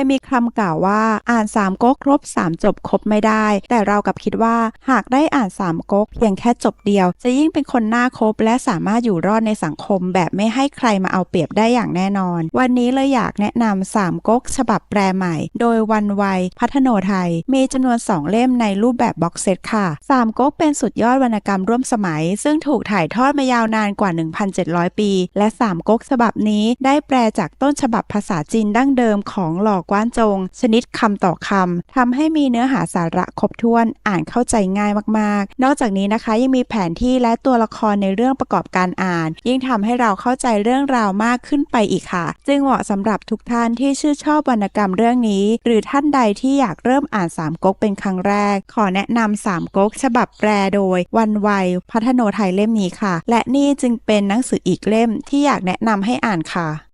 ยมีคำกล่าวว่าอ่านสามก๊กครบสามจบครบไม่ได้ แต่เรากลับคิดว่าหากได้อ่านสามก๊กเพียงแค่จบเดียว จะยิ่งเป็นคนน่าคบและสามารถอยู่รอดในสังคมแบบไม่ให้ใครมาเอาเปรียบได้อย่างแน่นอน วันนี้เลยอยากแนะนำสามก๊กฉบับแปลใหม่ โดยวันวัยพัฒโนไทย มีจำนวน2เล่มในรูปแบบบ็อกเซตค่ะสามก๊กเป็นสุดยอดวรรณกรรมร่วมสมัย ซึ่งถูกถ่ายทอดมายาวนานกว่า 1,700 ปี และสามก๊กฉบับนี้ได้แปลจากต้นฉบับภาษาจีนดั้งเดิมของหลอกกว้านจง ชนิดคำต่อคำทำให้มีเนื้อหาสาระครบถ้วนอ่านเข้าใจง่ายมากๆ นอกจากนี้นะคะยังมีแผนที่และตัวละครในเรื่องประกอบการอ่าน ยิ่งทำให้เราเข้าใจเรื่องราวมากขึ้นไปอีกค่ะ จึงเหมาะสำหรับทุกท่านที่ชื่นชอบวรรณกรรมเรื่องนี้ หรือท่านใดที่อยากเริ่มอ่านสามก๊กเป็นครั้งแรก ขอแนะนำสามก๊กฉบับแปลโดย วันวัย พัฒโนไทยเล่มนี้ค่ะ และนี่จึงเป็นหนังสืออีกเล่มที่อยากแนะนำให้อ่านค่ะ